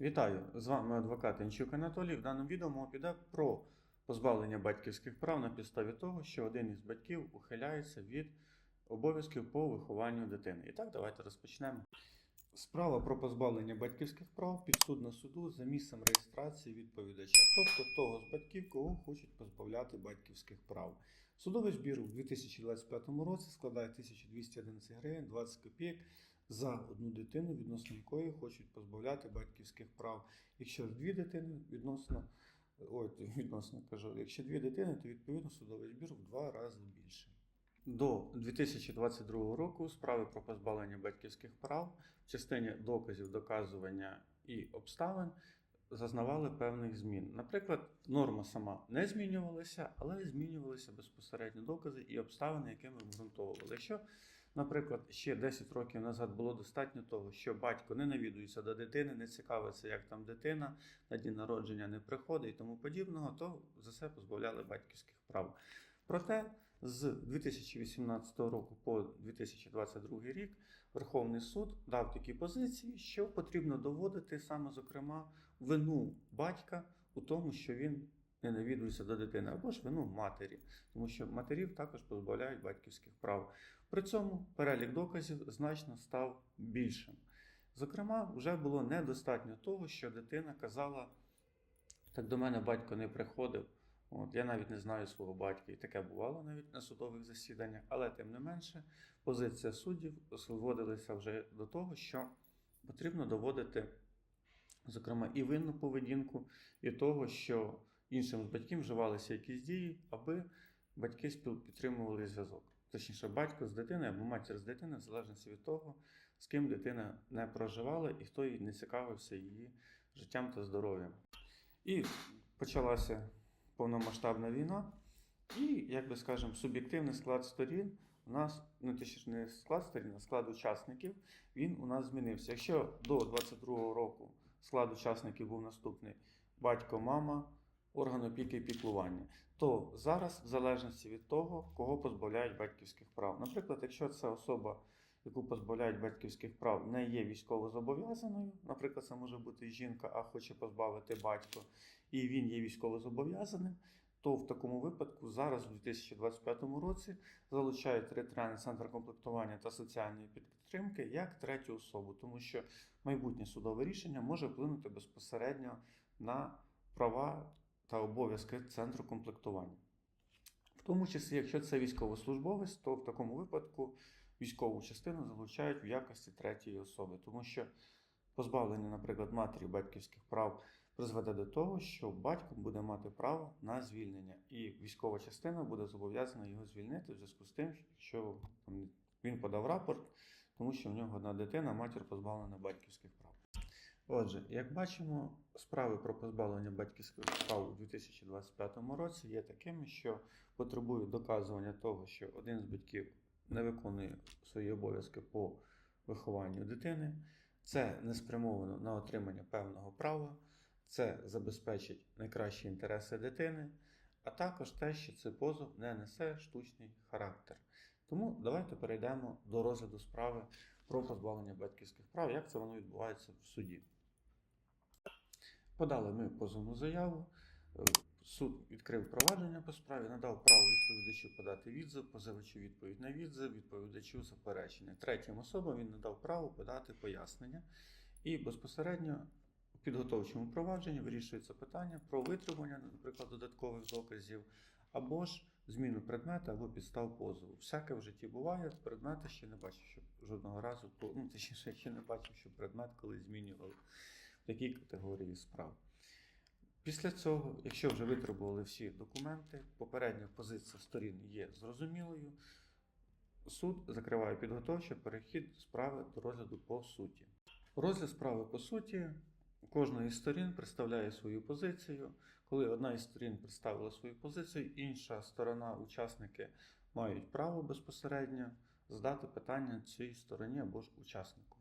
Вітаю! З вами адвокат Інчук Анатолій. В даному відео мова піде про позбавлення батьківських прав на підставі того, що один із батьків ухиляється від обов'язків по вихованню дитини. І так, давайте розпочнемо. Справа про позбавлення батьківських прав підсудна суду за місцем реєстрації відповідача, тобто того з батьків, кого хочуть позбавляти батьківських прав. Судовий збір у 2025 році складає 1211 гривень 20 копійок за одну дитину, відносно якої хочуть позбавляти батьківських прав. Якщо дві дитини відносно, ой, відносно кажу, якщо дві дитини, то відповідно судовий збір в два рази більше. До 2022 року справи про позбавлення батьківських прав в частині доказів, доказування і обставин зазнавали певних змін. Наприклад, норма сама не змінювалася, але змінювалися безпосередньо докази і обставини, якими обґрунтовували. Якщо Наприклад, ще 10 років назад було достатньо того, що батько не навідується до дитини, не цікавиться, як там дитина, на день народження не приходить і тому подібного, то за це позбавляли батьківських прав. Проте з 2018 року по 2022 рік Верховний суд дав такі позиції, що потрібно доводити саме зокрема вину батька у тому, що він не навідується до дитини, або ж вину матері, тому що матерів також позбавляють батьківських прав. При цьому перелік доказів значно став більшим. Зокрема, вже було недостатньо того, що дитина казала: так до мене батько не приходив. От, я навіть не знаю свого батька, і таке бувало навіть на судових засіданнях, але тим не менше, позиція суддів зводилася вже до того, що потрібно доводити, зокрема, і винну поведінку, і того, що іншим з батьків вживалися якісь дії, аби батьки підтримували зв'язок. Точніше, батько з дитиною або матір з дитиною, в залежності від того, з ким дитина не проживала і хто їй не цікавився її життям та здоров'ям. І почалася повномасштабна війна, і, як би скажемо, суб'єктивний склад сторін у нас, ну точніше, не склад сторін, а склад учасників, він у нас змінився. Якщо до 22-го року склад учасників був наступний: батько, мама, орган опіки і піклування, то зараз, в залежності від того, кого позбавляють батьківських прав. Наприклад, якщо це особа, яку позбавляють батьківських прав, не є військовозобов'язаною, наприклад, це може бути жінка, а хоче позбавити батько, і він є військовозобов'язаним, то в такому випадку зараз, у 2025 році, залучають територіальний центр комплектування та соціальної підтримки як третю особу, тому що майбутнє судове рішення може вплинути безпосередньо на права та обов'язки центру комплектування. В тому числі, якщо це військовослужбовець, то в такому випадку військову частину залучають в якості третьої особи, тому що позбавлення, наприклад, матері батьківських прав призведе до того, що батько буде мати право на звільнення, і військова частина буде зобов'язана його звільнити в зв'язку з тим, що він подав рапорт, тому що в нього одна дитина, матір позбавлена батьківських прав. Отже, як бачимо, справи про позбавлення батьківських прав у 2025 році є такими, що потребують доказування того, що один з батьків не виконує свої обов'язки по вихованню дитини. Це не спрямовано на отримання певного права, це забезпечить найкращі інтереси дитини, а також те, що цей позов не несе штучний характер. Тому давайте перейдемо до розгляду справи про позбавлення батьківських прав, як це воно відбувається в суді. Подали ми позовну заяву. Суд відкрив провадження по справі, надав право відповідачу подати відзив, позивачу відповідь на відзив, відповідачу заперечення. Третім особам він надав право подати пояснення. І безпосередньо у підготовчому провадженні вирішується питання про витримання, наприклад, додаткових доказів, або ж зміну предмета або підстав позову. Всяке в житті буває, предмети ще не бачив, щоб жодного разу, ну, точніше, ще не бачив, що предмет коли змінювали в такій категорії справ. Після цього, якщо вже витребували всі документи, попередня позиція сторін є зрозумілою, суд закриває підготовче перехід справи до розгляду по суті. Розгляд справи по суті кожна із сторін представляє свою позицію. Коли одна із сторін представила свою позицію, інша сторона, учасники мають право безпосередньо задати питання цій стороні або ж учаснику.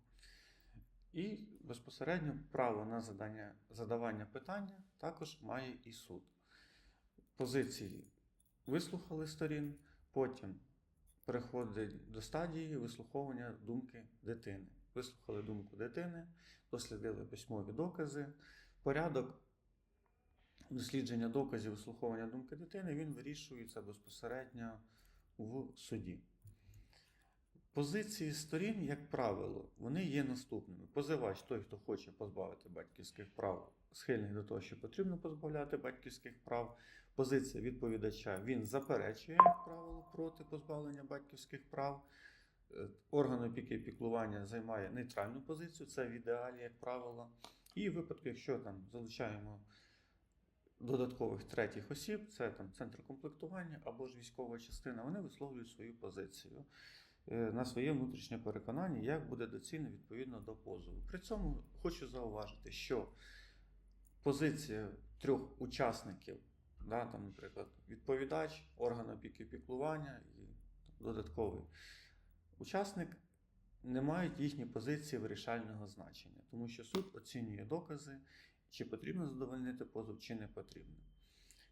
І безпосередньо право на задання, задавання питання також має і суд. Позиції вислухали сторін, потім переходить до стадії вислуховування думки дитини. вислухали думку дитини, дослідили письмові докази, порядок дослідження доказів, вислуховування думки дитини, він вирішується безпосередньо в суді. Позиції сторін, як правило, вони є наступними. Позивач, той, хто хоче позбавити батьківських прав, схильний до того, що потрібно позбавляти батьківських прав. Позиція відповідача він заперечує, як правило, проти позбавлення батьківських прав. Е, Орган опіки і піклування займає нейтральну позицію, це в ідеалі, як правило. І в випадку, якщо там залучаємо додаткових третіх осіб, це там центр комплектування або ж військова частина, вони висловлюють свою позицію на своє внутрішнє переконання, як буде доцільно відповідно до позову. При цьому хочу зауважити, що позиція трьох учасників, да, там, наприклад, відповідач, орган опіки піклування і додатковий учасник, не мають їхні позиції вирішального значення, тому що суд оцінює докази, чи потрібно задовольнити позов, чи не потрібно.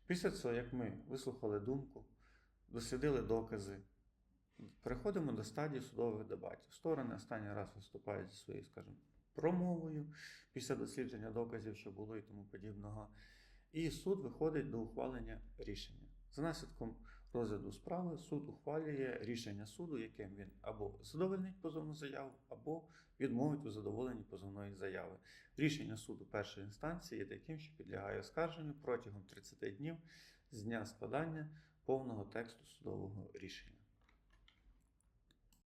Після цього, як ми вислухали думку, дослідили докази, переходимо до стадії судових дебатів. Сторони останній раз виступають зі своєю, скажімо, промовою після дослідження доказів, що було і тому подібного. І суд виходить до ухвалення рішення. За наслідком розгляду справи суд ухвалює рішення суду, яким він або задовольнить позовну заяву, або відмовить у задоволенні позовної заяви. Рішення суду першої інстанції є таким, що підлягає оскарженню протягом 30 днів з дня складання повного тексту судового рішення.